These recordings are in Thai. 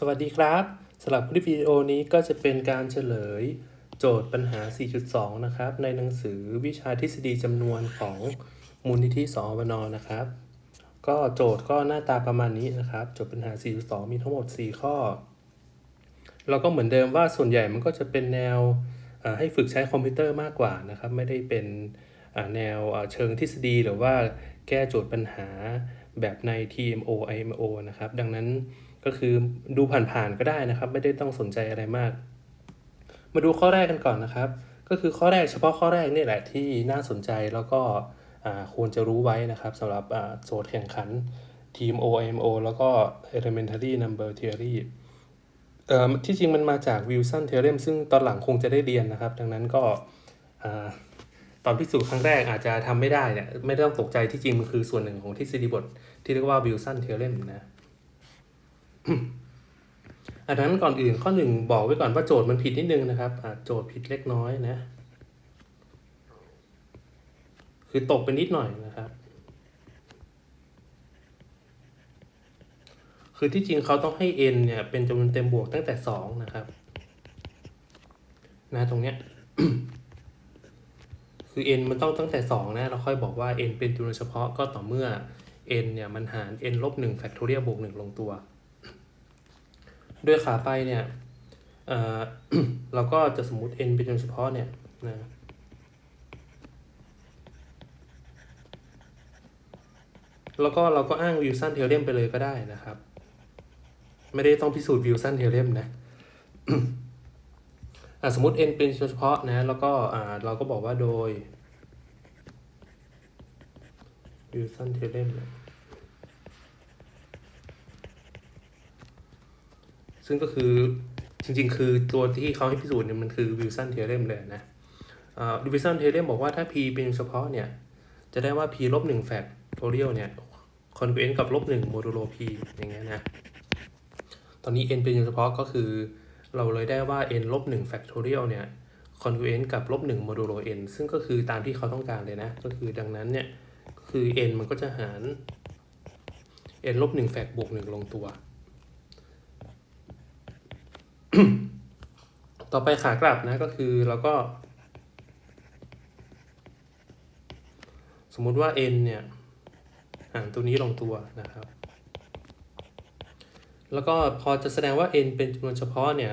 สวัสดีครับสำหรับคลิปวิดีโอนี้ก็จะเป็นการเฉลยโจทย์ปัญหา 4.2 นะครับ ในหนังสือวิชาทฤษฎีจำนวนของมูลนิธิสอวนนะครับ ก็โจทย์ก็หน้าตาประมาณนี้นะครับ โจทย์ปัญหา 4.2 มีทั้งหมด 4 ข้อ เราก็เหมือนเดิมว่าส่วนใหญ่มันก็จะเป็นแนวให้ฝึกใช้คอมพิวเตอร์มากกว่านะครับ ไม่ได้เป็นแนวเอ่อเชิงทฤษฎีหรือว่าแก้โจทย์ปัญหาแบบใน TMO IMO นะครับ ดังนั้น ก็คือดูผ่านๆก็ได้นะครับ ไม่ได้ต้องสนใจอะไรมาก มาดูข้อแรกกันก่อนนะครับ ก็คือข้อแรกเฉพาะข้อแรกนี่แหละที่น่าสนใจแล้วก็ควรจะรู้ไว้นะครับสำหรับโจทย์แข่งขัน TMO IMO แล้วก็ Elementary Number Theory เอ่อที่จริงมันมาจากวิลสันเทเลมซึ่งตอนหลังคงจะได้เรียนนะครับ ดังนั้นก็ตอนพิสูจน์ครั้งแรกอาจจะทำไม่ได้เนี่ยไม่ต้องตกใจที่จริงมันคือส่วนหนึ่งของทฤษฎีบทที่เรียกว่าวิลสันเทเลมนะ อันนั้นก่อนอื่นข้อหนึ่งบอกไว้ก่อนว่าโจทย์มันผิดนิดนึงนะครับโจทย์ผิดเล็กน้อยนะ คือตกไปนิดหน่อยนะครับ คือที่จริงเขาต้องให้ n เนี่ย เป็นจำนวนเต็มบวกตั้งแต่สองนะครับ นะตรงเนี้ย คือ n มันต้องตั้งแต่สองนะเราค่อยบอกว่า n เป็นจำนวนเฉพาะก็ต่อเมื่อ n เนี่ยมันหาร n ลบหนึ่งแฟกทอเรียลบวกหนึ่งลงตัว ด้วยขาไปเนี่ยเเราก็จะสมมุติ n เป็นจำนวนเฉพาะเนี่ยนะแล้วก็เราก็อ้างวิลสันเทเลมไปเลยก็ได้นะครับ ไม่ได้ต้องพิสูจน์วิลสันเทเลมนะสมมติ n เป็นเฉพาะนะ แล้วก็เราก็บอกว่าโดยวิลสันเทเลม ซึ่งก็คือจริง ๆ คือตัวที่เขาให้พิสูจน์เนี่ยมันคือวิลสันเทเลมเลยนะอ่าวิลสันเทเลมบอกว่าถ้า p เป็นเฉพาะเนี่ย จะได้ว่า p ลบหนึ่งแฟกทอเรียลเนี่ยคอนเวนกับลบหนึ่งโมดูโล p อย่างเงี้ยนะ ตอนนี้ n เป็นเฉพาะก็คือเราเลยได้ว่า n ลบ1 factorial เรียลเนี่ย congruent กับลบ1 modulo n ซึ่งก็คือตามที่เขาต้องการเลยนะ ก็คือดังนั้นเนี่ย ก็คือ n มันก็จะหาร n ลบ1 fact บวก1ลงตัว ต่อไปขากลับนะก็คือเราก็ สมมุติว่า n เนี่ยหารตัวนี้ลงตัวนะครับ แล้วก็พอจะแสดงว่า n เป็นจำนวนเฉพาะเนี่ย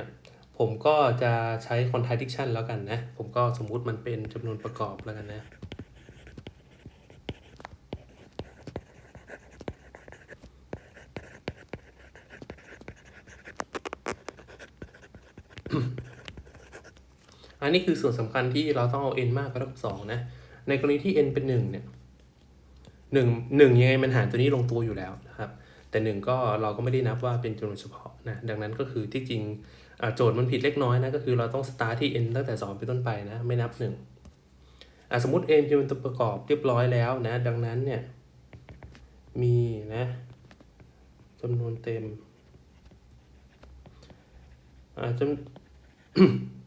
ผมก็จะใช้ contradiction แล้วกันนะ ผมก็สมมุติมันเป็นจำนวนประกอบแล้วกันนะ นี้คือส่วนสำคัญที่เราต้องเอา n มากกว่าเท่ากับสองนะ ในกรณีที่ n เป็นหนึ่งเนี่ยหนึ่งหนึ่งยังไงมันหารตัวนี้ลงตัวอยู่แล้วนะครับ แต่หนึ่งก็เราก็ไม่ได้นับว่าเป็นจำนวนเฉพาะนะ ดังนั้นก็คือที่จริงโจทย์มันผิดเล็กน้อยนะ ก็คือเราต้องสตาร์ทที่ n ตั้งแต่ 2 เป็นต้นไปนะ ไม่นับ1อ่าสมมติ n เป็นตัวประกอบเรียบร้อยแล้วนะ ดังนั้นเนี่ย มีนะจำนวนเต็มอ่าจำ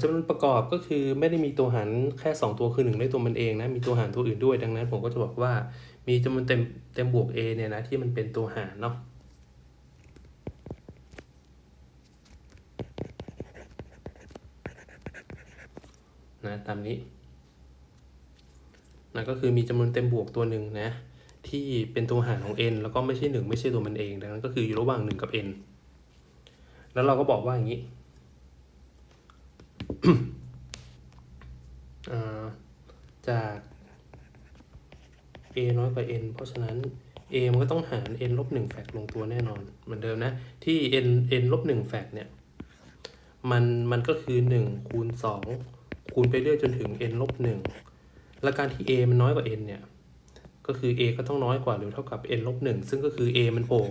จำนวนประกอบก็คือไม่ได้มีตัวหารแค่ 2 ตัวคือหนึ่งในตัวมันเองนะมีตัวหารตัวอื่นด้วยดังนั้น ผมก็จะบอกว่ามีจำนวนเต็มเต็มบวก a เนี่ยนะที่มันเป็นตัวหารเนาะนะตามนี้นะก็คือมีจำนวนเต็มบวกตัวหนึ่งนะที่เป็นตัวหารของ n แล้วก็ไม่ใช่หนึ่งไม่ใช่ตัวมันเองดังนั้นก็คืออยู่ระหว่าง 1 กับ n แล้วเราก็บอกว่าอย่างนี้ จาก a น้อยกว่า n เพราะฉะนั้น a มันก็ต้องหาร n ลบ1แฟกลงตัวแน่นอน เหมือนเดิมนะ ที่ n n ลบ1แฟกเนี่ย มันมันก็คือ 1 คูณ 2 คูณไปเรื่อยจนถึง n ลบ1และการที่ a มันน้อยกว่า n เนี่ย ก็คือ a ก็ต้องน้อยกว่าหรือเท่ากับ n ลบ1ซึ่งก็คือ a มันโผล่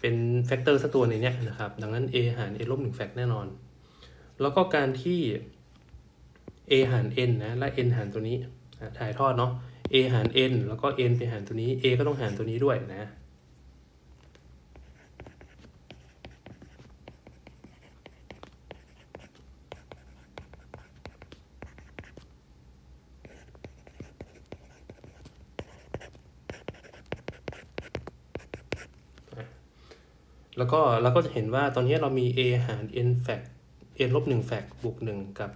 เป็นแฟกเตอร์สักตัวในเนี้ยนะครับ ดังนั้น a หาร n ลบ1แฟกแน่นอน แล้วก็การที่ a หาร n นะ และ n หารตัวนี้ถ่ายทอดเนาะ a หาร n แล้วก็ n ไปหารตัวนี้ a ก็ต้องหารตัวนี้ด้วยนะ แล้วก็เราก็จะเห็นว่าตอนนี้เรามี a หาร n fact n ลบ1แฟกบวก1กับ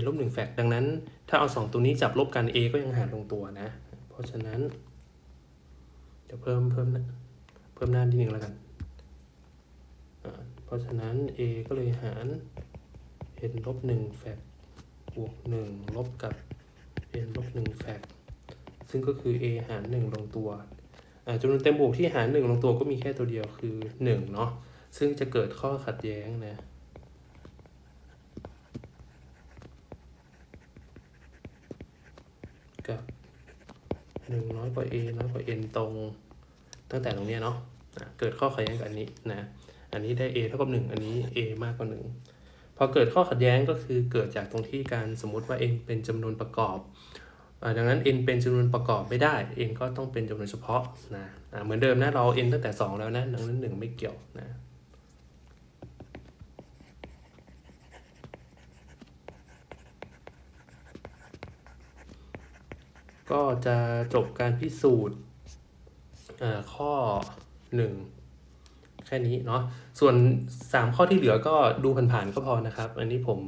n ลบ1แฟกดังนั้น ถ้าเอา 2 ตัวนี้จับลบกัน a ก็ยังหารลงตัวนะ เพราะฉะนั้นเดี๋ยวเพิ่มเพิ่มเพิ่มหน้านิดนึงแล้วกัน เพราะฉะนั้น a ก็เลยหาร n ลบ1แฟกบวก1ลบกับ n ลบ1แฟกซึ่งก็คือ a หาร 1 ลงตัวจำนวนเต็มบวกที่หาร 1 ลงตัวก็มีแค่ตัวเดียวคือ 1 เนาะซึ่งจะเกิดข้อขัดแย้งนะ กับหนึ่งน้อยกว่า a น้อยกว่า n ตรง ตั้งแต่ตรงเนี้ยเนาะเกิดข้อขัดแย้งกับอันนี้นะ อันนี้ได้ a เท่ากับ 1 อันนี้ a มากกว่า 1 พอเกิดข้อขัดแย้งก็คือเกิดจากตรงที่การสมมติว่า n เป็นจำนวนประกอบ ดังนั้น n เป็นจำนวนประกอบไม่ได้ n ก็ต้องเป็นจำนวนเฉพาะนะอะเหมือนเดิมนะเรา n ตั้งแต่ 2 แล้วนะ ดังนั้น 1 ไม่เกี่ยวนะ ก็จะจบการพิสูจน์อ่าข้อ 1 แค่นี้เนาะส่วน 3 ข้อที่เหลือก็ดูผ่านๆก็พอนะครับ อันนี้ผม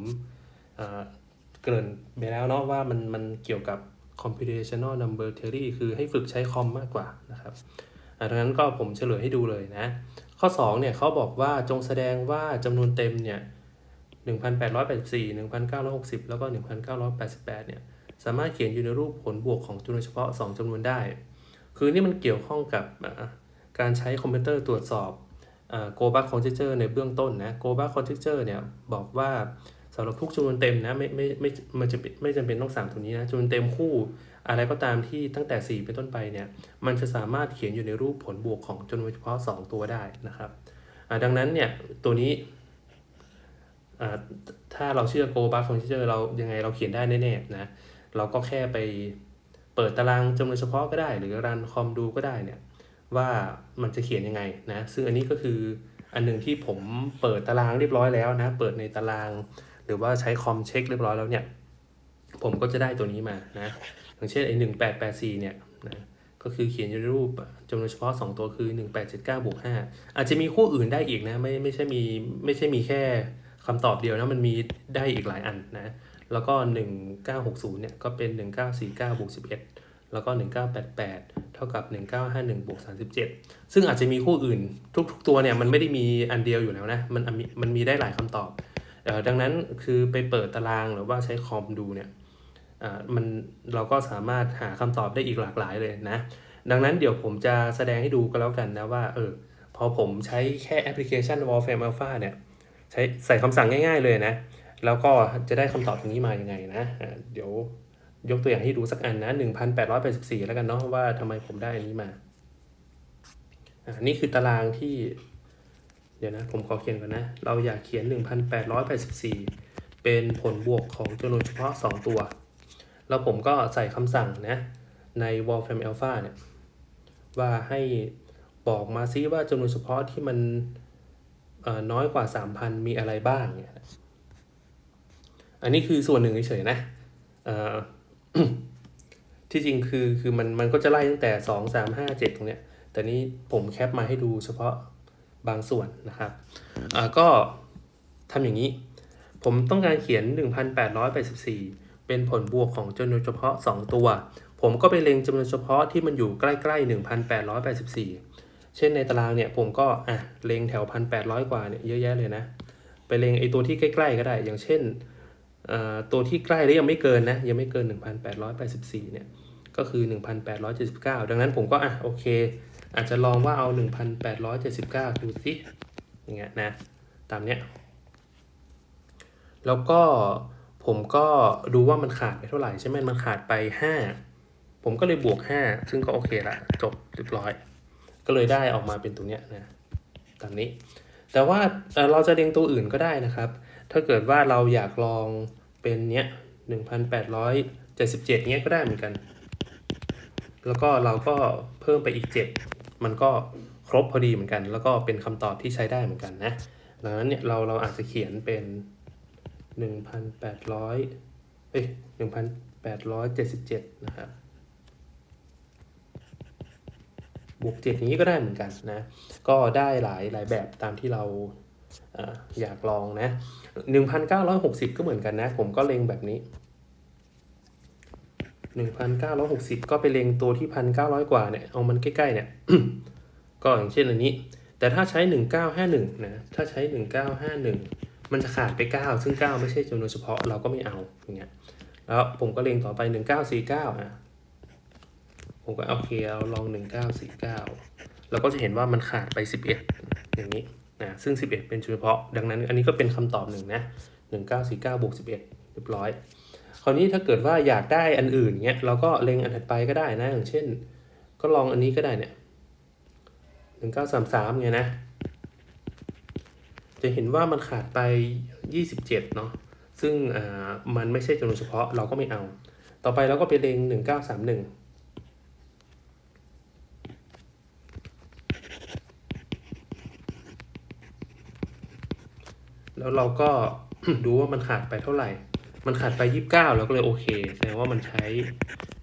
เกริ่นไปแล้วเนาะว่ามันมันเกี่ยวกับ computational number theory คือให้ฝึกใช้คอมมากกว่านะครับดังนั้นก็ผมเฉลยให้ดูเลยนะ ข้อ 2 เนี่ยเขาบอกว่าจงแสดงว่าจำนวนเต็มเนี่ย1884 1960 แล้วก็ 1988เนี่ย สามารถเขียนอยู่ในรูปผลบวกของจำนวนเฉพาะ 2จำนวนได้ คือนี่มันเกี่ยวข้องกับการใช้คอมพิวเตอร์ตรวจสอบโกบัคคอนเจเจอร์ในเบื้องต้นนะโกบัคคอนเจเจอร์เนี่ยบอกว่าสำหรับทุกจำนวนเต็มนะไม่ไม่ไม่มันจะไม่จำเป็นต้องสั่งตัวนี้นะจำนวนเต็มคู่อะไรก็ตามที่ตั้งแต่ 4 เป็นต้นไปเนี่ยมันจะสามารถเขียนอยู่ในรูปผลบวกของจำนวนเฉพาะ 2 ตัวได้นะครับดังนั้นเนี่ยตัวนี้ถ้าเราเชื่อ Go b a c k Conjecture เรายังไงเราเขียนได้แน่ๆนะ เราก็แค่ไปเปิดตารางจำนวนเฉพาะก็ได้ หรือรันคอมดูก็ได้เนี่ยว่ามันจะเขียนยังไงนะซึ่งอันนี้ก็คืออันหนึ่งที่ผมเปิดตารางเรียบร้อยแล้วนะเปิดในตาราง หรือว่าใช้คอมเช็คเรียบร้อยแล้วเนี่ยผมก็จะได้ตัวนี้มานะอย่างเช่นไอ้หนึ่งแปดแปดสี่เนี่ยนะก็คือเขียนอยู่ในรูปจำนวนเฉพาะ 2 ตัวคือ 1879บวก5อาจจะมีคู่อื่นได้อีกนะ ไม่ไม่ใช่มีไม่ใช่มีแค่คำตอบเดียวนะ มันมีได้อีกหลายอันนะ แล้วก็ 1960 เนี่ย ก็เป็น 1949 บวก 11 แล้วก็ 1988 เท่ากับ 1951 บวก 37 ซึ่งอาจจะมีคู่อื่น ทุก ๆ ตัวเนี่ย มันไม่ได้มีอันเดียวอยู่แล้วนะ มันมันมีได้หลายคำตอบ ดังนั้นคือไปเปิดตารางหรือว่าใช้คอมดูเนี่ยมันเราก็สามารถหาคำตอบได้อีกหลากหลายเลยนะ ดังนั้นเดี๋ยวผมจะแสดงให้ดูกันแล้วกันนะว่า เออ พอผมใช้แค่แอปพลิเคชัน Wolfram Alpha เนี่ย ใช้ใส่คำสั่งง่ายๆเลยนะ แล้วก็จะได้คำตอบตรงนี้มายังไงนะเดี๋ยวยกตัวอย่างให้ดูสักอันนะ 1884 แล้วกันเนาะว่าทำไมผมได้อันนี้มาอ่านี่คือตารางที่ เดี๋ยวนะ ผมขอเขียนก่อนนะ เราอยากเขียน 1884 เป็นผลบวกของจำนวนเฉพาะ 2 ตัว แล้วผมก็ใส่คำสั่งนะ ใน Wolfram Alpha เนี่ย ว่าให้บอกมาซิว่าจำนวนเฉพาะที่มันน้อยกว่า 3,000 มีอะไรบ้างเนี่ย อันนี้คือส่วนหนึ่งเฉยๆนะที่จริงคือคือมันมันก็จะไล่ตั้งแต่สองสามห้าเจ็ดตรงเนี้ย แต่นี้ผมแคปมาให้ดูเฉพาะบางส่วนนะครับอ่าก็ทำอย่างนี้ ผมต้องการเขียน 1884 เป็นผลบวกของจำนวนเฉพาะ 2 ตัว ผมก็ไปเล็งจำนวนเฉพาะที่มันอยู่ใกล้ๆ 1884 เช่นในตารางเนี่ยผมก็อะเล็งแถว 1,800 กว่าเนี่ยเยอะแยะเลยนะ ไปเล็งไอตัวที่ใกล้ ๆ ก็ได้ อย่างเช่น ตัวที่ใกล้แล้วยังไม่เกินนะยังไม่เกิน 1,884เนี่ยก็คือ 1,879 ดังนั้นผมก็อะโอเค อาจจะลองว่าเอา 1,879 ดูสิอย่างเงี้ยนะตามเนี้ยแล้วก็ผมก็ดูว่ามันขาดไปเท่าไหร่ใช่ไหมมันขาดไป 5 ผมก็เลยบวก 5 ซึ่งก็โอเคละจบเรียบร้อย ก็เลยได้ออกมาเป็นตัวเนี้ยนะตามนี้ แต่ว่าเอ่อเราจะเรียงตัวอื่นก็ได้นะครับ ถ้าเกิดว่าเราอยากลอง เป็นเนี้ยหนึ่งพันแปดร้อยเจ็ดสิบเจ็ดเนี้ยก็ได้เหมือนกัน แล้วก็เราก็เพิ่มไปอีกเจ็ดมันก็ครบพอดีเหมือนกัน แล้วก็เป็นคำตอบที่ใช้ได้เหมือนกันนะดังนั้นเนี่ยเราเราอาจจะเขียนเป็นหนึ่งพันแปดร้อยเอ้ยหนึ่งพันแปดร้อยเจ็ดสิบเจ็ดนะครับบวกเจ็ดอย่างนี้ก็ได้เหมือนกันนะ ก็ได้หลายหลายแบบตามที่เราออยากลองนะ หนึ่งพันเก้าร้อยหกสิบก็เหมือนกันนะ ผมก็เล็งแบบนี้หนึ่งพันเก้าร้อยหกสิบก็ไปเล็งตัวที่พันเก้าร้อยกว่าเนี่ย เอามันใกล้ๆเนี่ย ก็อย่างเช่นอันนี้ แต่ถ้าใช้หนึ่งเก้าห้าหนึ่งนะ ถ้าใช้หนึ่งเก้าห้าหนึ่งมันจะขาดไปเก้าซึ่งเก้าไม่ใช่จำนวนเฉพาะ เราก็ไม่เอาอย่างเงี้ย แล้วผมก็เล็งต่อไปหนึ่งเก้าสี่เก้าอะผมก็โอเคเอาลองหนึ่งเก้าสี่เก้าเราก็จะเห็นว่ามันขาดไปสิบเอ็ดอย่างนี้ นะซึ่ง 11 เป็นจุดเฉพาะ ดังนั้นอันนี้ก็เป็นคำตอบหนึ่งนะ1949บวก11 เรียบร้อย คราวนี้ถ้าเกิดว่าอยากได้อันอื่นเงี้ยเราก็เล็งอันถัดไปก็ได้นะอย่างเช่น ก็ลองอันนี้ก็ได้เนี่ย1933เงี้ยนะ จะเห็นว่ามันขาดไป 27 เนาะซึ่งอ่ามันไม่ใช่จำนวนเฉพาะเราก็ไม่เอา ต่อไปเราก็ไปเล็ง 1931 แล้วเราก็ดูว่ามันขาดไปเท่าไหร่ มันขาดไปยี่สิบเก้าเราก็เลยโอเค แสดงว่ามันใช้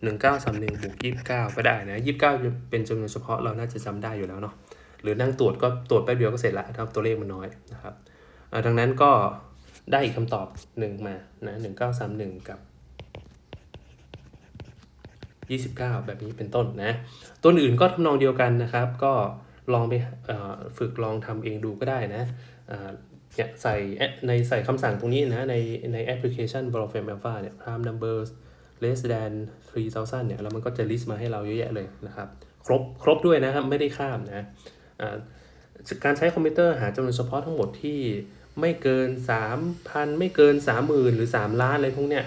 หนึ่งเก้าสามหนึ่งบวกยี่สิบเก้าก็ได้นะยี่สิบเก้าเป็นจำนวนเฉพาะเราน่าจะจำได้อยู่แล้วเนาะ หรือนั่งตรวจก็ตรวจแป๊บเดียวก็เสร็จละถ้าตัวเลขมันน้อยนะครับดังนั้นก็ได้อีกคำตอบหนึ่งมานะหนึ่งเก้าสามหนึ่งกับยี่สิบเก้าแบบนี้เป็นต้นนะ ตัวอื่นก็ทำนองเดียวกันนะครับ ก็ลองไปฝึกลองทำเองดูก็ได้นะ เนี่ยใส่ในใส่คำสั่งตรงนี้นะในในแอปพลิเคชัน v o l f r a m Alpha เนี่ย prime numbers less than 3000เนี่ยแล้วมันก็จะ list มาให้เราเยอะแยะเลยนะครับ ครบครบด้วยนะครับ ไม่ได้ข้ามนะการใช้คอมพิวเตอร์หาจำนวนเฉพาะทั้งหมดที่ไม่เกิน 3,000 ไม่เกิน 30,000 หรือ 3 ล้านอะไรพวกเนี้ย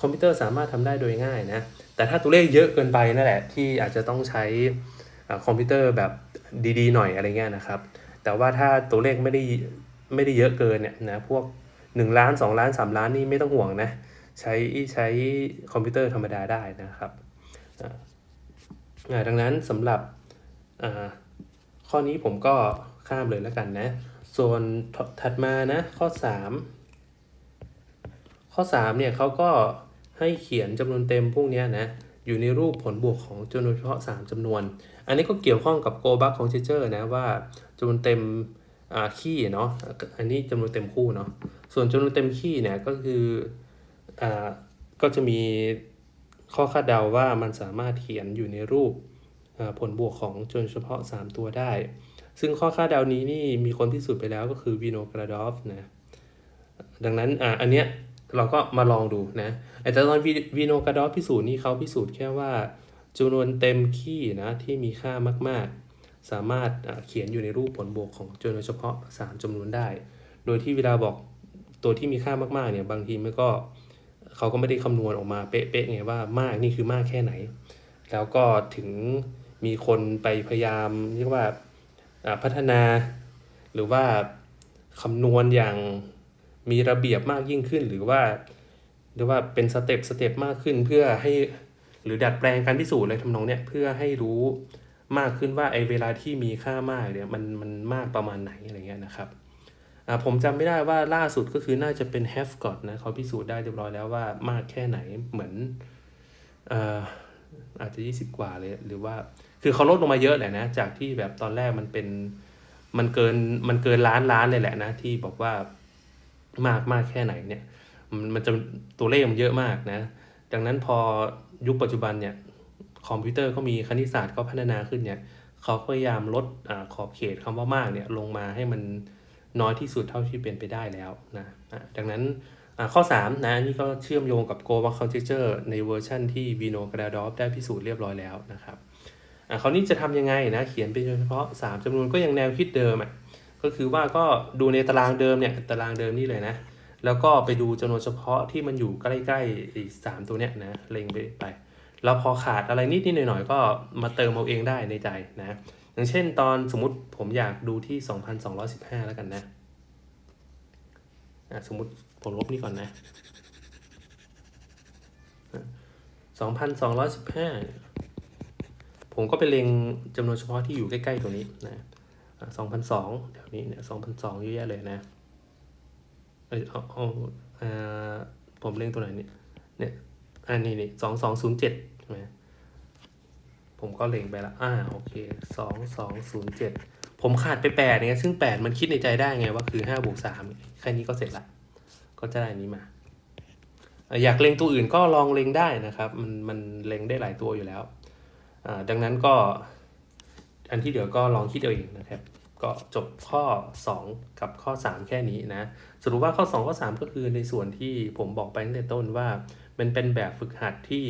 คอมพิวเตอร์สามารถทำได้โดยง่ายนะ แต่ถ้าตัวเลขเยอะเกินไปนั่นแหละ ที่อาจจะต้องใช้อคอมพิวเตอร์แบบดีๆ หน่อยอะไรเงี้ยนะครับ แต่ว่าถ้าตัวเลขไม่ได้ ไม่ได้เยอะเกินเนี่ยนะพวก 1 ล้าน 2 ล้าน 3 ล้านนี่ไม่ต้องห่วงนะใช้ใช้คอมพิวเตอร์ธรรมดาได้นะครับดังนั้นสำหรับข้อนี้ผมก็ข้ามเลยแล้วกันนะ ส่วนถัดมานะข้อ 3 ข้อ3เนี่ยเขาก็ให้เขียนจำนวนเต็มพวกนี้นะอยู่ในรูปผลบวกของจำนวนเฉพาะ 3จำนวน อันนี้ก็เกี่ยวข้องกับ go back ของ teacher นะว่าจำนวนเต็ม คี่เนาะอันนี้จำนวนเต็มคู่เนาะส่วนจำนวนเต็มคี่เนี่ยก็คืออ่าก็จะมีข้อคาดเดาว่ามันสามารถเขียนอยู่ในรูปอ่าผลบวกของจนวนเฉพาะ 3 ตัวได้ ซึ่งข้อคาดเดานี้นี่มีคนพิสูจน์ไปแล้วก็คือวีโนกราดอฟนะดังนั้นอ่าอันเนี้ยเราก็มาลองดูนะแต่ตอนวีโนกราดอฟพิสูจน์นี่เขาพิสูจน์แค่ว่าจำนวนเต็มคี่นะที่มีค่ามากๆ สามารถเขียนอยู่ในรูปผลบวกของจำนวนเฉพาะ 3จำนวนได้ โดยที่เวลาบอกตัวที่มีค่ามากๆเนี่ยบางทีมันก็เขาก็ไม่ได้คำนวณออกมาเป๊ะๆไงว่ามากนี่คือมากแค่ไหน แล้วก็ถึงมีคนไปพยายามเรียกว่าอ่าพัฒนา หรือว่าคำนวณอย่างมีระเบียบมากยิ่งขึ้น หรือว่าหรือว่าเป็นสเต็ปสเต็ปมากขึ้นเพื่อให้หรือดัดแปลงการพิสูจน์อะไรทำนองเนี้ยเพื่อให้รู้ มากขึ้นว่าไอ้เวลาที่มีค่ามากเนี่ยมันมันมากประมาณไหนอะไรเงี้ยนะครับผมจำไม่ได้ว่าล่าสุดก็คือน่าจะเป็น h a v e g o t นะเขาพิสูจน์ได้เรียบร้อยแล้วว่ามากแค่ไหนเหมือนเอ่อาจจะ 20 กว่าเลย หรือว่าคือเขาลดลงมาเยอะแหละนะ จากที่แบบตอนแรกมันเป็นมันเกินมันเกินล้านล้านเลยแหละนะ ที่บอกว่ามากมากแค่ไหนเนี่ย มันมันจะตัวเลขมันเยอะมากนะ ดังนั้นพอยุคปัจจุบันเนี่ย คอมพิวเตอร์เขามีคณิตศาสตร์เขาพัฒนาขึ้นเนี่ยเขาพยายามลดอขอบเขตคำว่ามากเนี่ยลงมาให้มันน้อยที่สุดเท่าที่เป็นไปได้แล้วนะดังนั้นข้อ 3 นะนี่ก็เชื่อมโยงกับ Go Back Conjecture ในเวอร์ชันที่ Vino g r a d o f ได้พิสูจน์เรียบร้อยแล้วนะครับคราวนี้จะทำยังไงนะ เขียนเป็นเฉพาะ 3จำนวนก็ยังแนวคิดเดิมอะก็คือว่าก็ดูในตารางเดิมเนี่ยตารางเดิมนี่เลยนะ แล้วก็ไปดูจำนวนเฉพาะที่มันอยู่ใกล้ๆอีกสามตัวเนี้ยนะเล็งไปไป แล้วพอขาดอะไรนิดนิดหน่อยๆก็มาเติมเอาเองได้ในใจนะ อย่างเช่นตอนสมมติผมอยากดูที่ 2,215 แล้วกันนะสมมติผมลบนี่ก่อนนะ 2,215 ผมก็ไปเล็งจำนวนเฉพาะที่อยู่ใกล้ๆตัวนี้นะสองพันสองแถวนี้เนี่ยสองพันสองเยอะแยะเลยนะ เอยเอาเอาเอ่อผมเล็งตัวไหนเนี่ยเนี่ย อันนี้นี่สองสองศูนย์เจ็ดใช่ไหมผมก็เล็งไปแล้วอ่าโอเคสองสองศูนย์เจ็ดผมขาดไปแปดเนี่ยซึ่งแปดมันคิดในใจได้ไงว่าคือห้าบวกสามแค่นี้ก็เสร็จละ ก็จะได้นี้มา อยากเล็งตัวอื่นก็ลองเล็งได้นะครับ มันมันเล็งได้หลายตัวอยู่แล้วอ่าดังนั้นก็ อันที่เหลือก็ลองคิดเอาเองนะครับ ก็จบข้อ 2 กับข้อ 3 แค่นี้นะ สรุปว่าข้อ 2 ข้อ 3 ก็คือในส่วนที่ผมบอกไปตั้งแต่ต้นว่า มันเป็นแบบฝึกหัดที่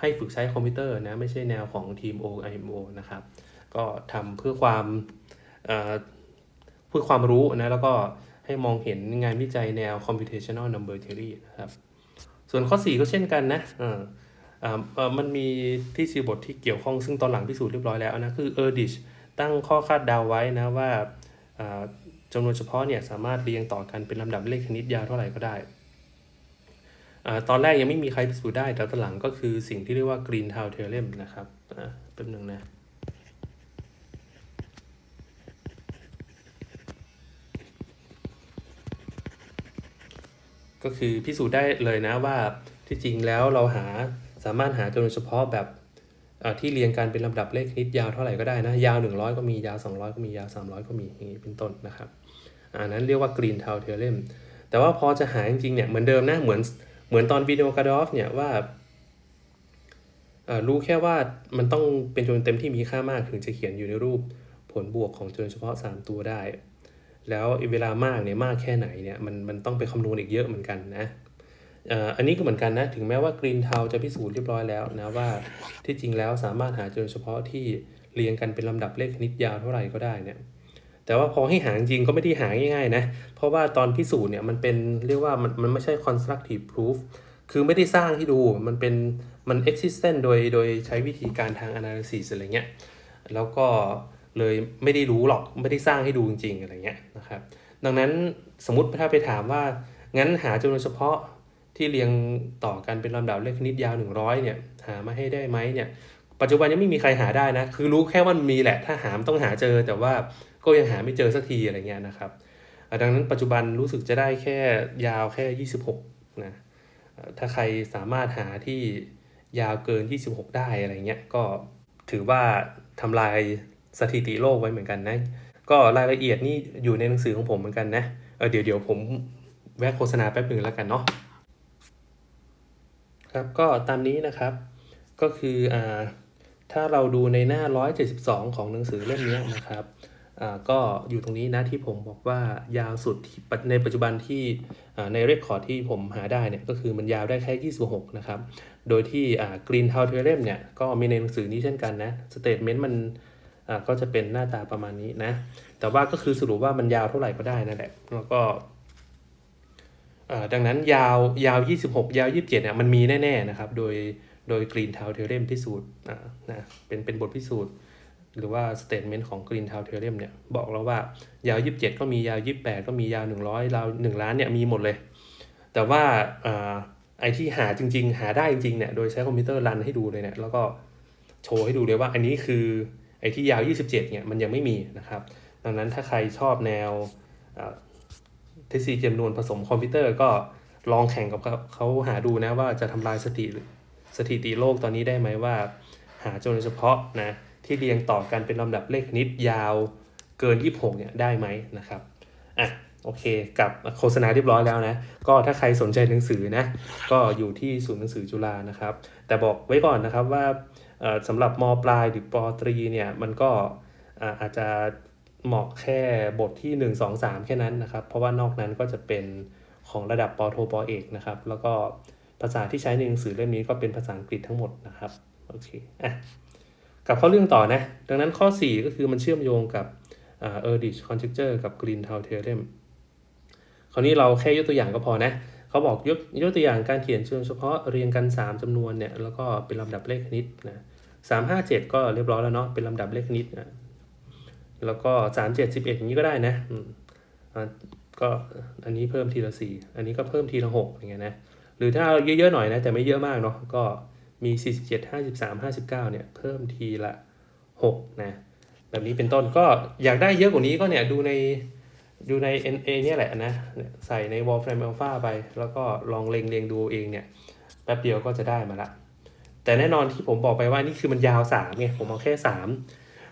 ให้ฝึกใช้คอมพิวเตอร์นะไม่ใช่แนวของทีม OIMO นะครับ ก็ทำเพื่อความเเพื่อความรู้นะแล้วก็ให้มองเห็นงานวิจัยแนว computational number theory นะครับ ส่วนข้อ 4 ก็เช่นกันนะเออมันมีที่ซีบทที่เกี่ยวข้องซึ่งตอนหลังพิสูจน์เรียบร้อยแล้วนะ คือ Erdich ตั้งข้อคาดเดาวไว้นะว่าจำนวนเฉพาะเนี่ยสามารถเรียงต่อกันเป็นลำดับเลขคณิตยาวเท่าไหร่ก็ได้ ตอนแรกยังไม่มีใครพิสูจน์ได้ แต่ตอนหลังก็คือสิ่งที่เรียกว่า Green Town Theorem นะครับอ่าแป๊บนึงนะก็คือพิสูจน์ได้เลยนะว่าที่จริงแล้วเราหาสามารถหาจำนวนเฉพาะแบบอ่าที่เรียงกันเป็นลำดับเลขคณิตยาวเท่าไหร่ก็ได้นะ ยาว 100 ก็มียาว 200 ก็มียาว 300 ก็มีอย่างนี้เป็นต้นนะครับอันนั้นเรียกว่า Green Town Theorem แต่ว่าพอจะหาจริงๆเนี่ยเหมือนเดิมนะเหมือน เหมือนตอนวิดีโอกาดอฟเนี่ยว่ารู้แค่ว่ามันต้องเป็นจำนวนเต็มที่มีค่ามากถึงจะเขียนอยู่ในรูปผลบวกของจำนวนเฉพาะ 3 ตัวได้ แล้วเวลามากเนี่ยมากแค่ไหนเนี่ยมันมันต้องไปคำนวณอีกเยอะเหมือนกันนะอันนี้ก็เหมือนกันนะ ถึงแม้ว่ากรีนเทาจะพิสูจน์เรียบร้อยแล้วนะว่าที่จริงแล้วสามารถหาจำนวนเฉพาะที่เรียงกันเป็นลำดับเลขคณิตยาวเท่าไหร่ก็ได้เนี่ย แต่ว่าพอให้หาจริงก็ไม่ได้หาง่ายๆนะ เพราะว่าตอนพิสูจน์เนี่ยมันเป็นเรียกว่ามันมันไม่ใช่ constructive proof คือไม่ได้สร้างให้ดูมันเป็นมัน existent โดยโดยใช้วิธีการทาง analysis อะไรเงี้ยแล้วก็เลยไม่ได้รู้หรอกไม่ได้สร้างให้ดูจริงๆอะไรเงี้ยนะครับดังนั้นสมมติถ้าไปถามว่า งั้นหาจำนวนเฉพาะที่เรียงต่อกันเป็นลำดับเลขคณิตยาว 100เนี่ยหามาให้ได้ไหมเนี่ย ปัจจุบันยังไม่มีใครหาได้นะ คือรู้แค่ว่ามันมีแหละ ถ้าหามต้องหาเจอ แต่ว่าก็ยังหาไม่เจอสักทีอะไรเงี้ยนะครับ ดังนั้นปัจจุบันรู้สึกจะได้แค่ยาวแค่ 26 นะ ถ้าใครสามารถหาที่ยาวเกิน 26 ได้อะไรเงี้ย ก็ถือว่าทำลายสถิติโลกไว้เหมือนกันนะ ก็รายละเอียดนี่อยู่ในหนังสือของผมเหมือนกันนะ เออเดี๋ยวเดี๋ยวผมแวะโฆษณาแป๊บหนึ่งแล้วกันเนาะ ครับ ก็ตามนี้นะครับ ก็คืออ่า ถ้าเราดูในหน้า 172 ของหนังสือเล่มนี้นะครับอ่าก็อยู่ตรงนี้นะที่ผมบอกว่ายาวสุดในปัจจุบันที่ในเรคคอร์ดที่ผมหาได้เนี่ยก็คือมันยาวได้แค่ 26 นะครับ โดยที่อ่า Green Town Theorem เนี่ยก็มีในหนังสือนี้เช่นกันนะสเต t เมนต์มันอ่าก็จะเป็นหน้าตาประมาณนี้นะ แต่ว่าก็คือสรุปว่ามันยาวเท่าไหร่ก็ได้นั่นแหละแล้วก็อ่าดังนั้นยาวยาว 26 ยาว 27เนี่ยมันมีแน่ ๆ นะครับ โดย โดย Green Town Theorem พิสูจน์อ่านะเป็นเป็นบทพิสูจน์ หรือว่า statement ของ Green Town Theorem เนี่ยบอกเราว่ายาว 27 ก็มียาว 28 ก็มียาว 100ยาว1ล้านเนี่ยมีหมดเลย แต่ว่าอ่าไอที่หาจริง ๆ หาได้จริงๆเนี่ยโดยใช้คอมพิวเตอร์รันให้ดูเลยเนี่ยแล้วก็โชว์ให้ดูเลยว่าอันนี้คือไอที่ยาว 27เนี่ยมันยังไม่มีนะครับ ดังนั้นถ้าใครชอบแนวทฤษฎีจำนวนผสมคอมพิวเตอร์ก็ลองแข่งกับเขาเขาหาดูนะว่าจะทำลายสถิติ สถิติโลกตอนนี้ได้ไหมว่า หาโจำนวนเฉพาะนะที่เรียงต่อกันเป็นลำดับเลขคณิตยาวเกิน 26เนี่ยได้ไหมนะครับอะโอเคกับโฆษณาเรียบร้อยแล้วนะ ก็ถ้าใครสนใจหนังสือนะ ก็อยู่ที่ศูนย์หนังสือจุฬานะครับ แต่บอกไว้ก่อนนะครับว่าสำหรับมปลายหรือปตรีเนี่ยมันก็อาอาจจะเหมาะแค่บทที่ 1 2 3 แค่นั้นนะครับ เพราะว่านอกนั้นก็จะเป็นของระดับปโทปเอกนะครับ แล้วก็ ภาษาที่ใช้ในหนังสือเล่มนี้ก็เป็นภาษาอังกฤษทั้งหมดนะครับโอเคอะกับข้าเรื่องต่อนะ ดังนั้นข้อ 4 ก็คือมันเชื่อมโยงกับเออร์ดิชคอนเจคเจอร์กับกรีนทาวเทเรมคราวนี้เราแค่ยกตัวอย่างก็พอนะเขาบอกยกยกตัวอย่างการเขียนเชิงเฉพาะเรียงกัน 3จำนวนเนี่ยแล้วก็เป็นลำดับเลขคณิตนะสามห้าเจ็ดก็เรียบร้อยแล้วเนาะเป็นลำดับเลขคณิตนะแล้วก็สามเจ็ดสิบเอ็ดอย่างนี้ก็ได้นะอ่าก็อันนี้เพิ่มทีละสี่อันนี้ก็เพิ่มทีละหกอย่างเงี้ยนะ หรือถ้าเยอะๆหน่อยนะ แต่ไม่เยอะมากเนาะก็มี 47 53 59 เนี่ย เพิ่มทีละ 6 นะ แบบนี้เป็นต้นก็อยากได้เยอะกว่านี้ก็เนี่ย ดูในดูใน NA เนี่ยแหละนะ ใส่ใน Wolfram Alpha ไป แล้วก็ลองเล็งเล็งดูเองเนี่ย แป๊บเดียวก็จะได้มาละ แต่แน่นอนที่ผมบอกไปว่านี่คือมันยาวสามไงผมเอาแค่สาม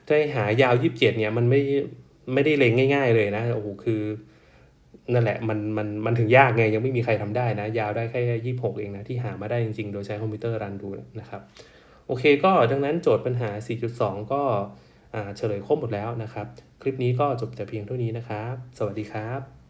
ถ้าให้หายาวยี่สิบเจ็ดเนี่ย มันไม่ไม่ได้เลงง่าย ๆ เลยนะโอ้โหคือ นั่นแหละมันมันมันถึงยากไงยังไม่มีใครทำได้นะ ยาวได้แค่ยี่หกเองนะที่หามาได้จริงๆ โดยใช้คอมพิวเตอร์รันดูนะครับ โอเคก็ดังนั้นโจทย์ปัญหา 4.2 ก็อ่าเฉลยครบหมดแล้วนะครับ คลิปนี้ก็จบแต่เพียงเท่านี้นะครับ สวัสดีครับ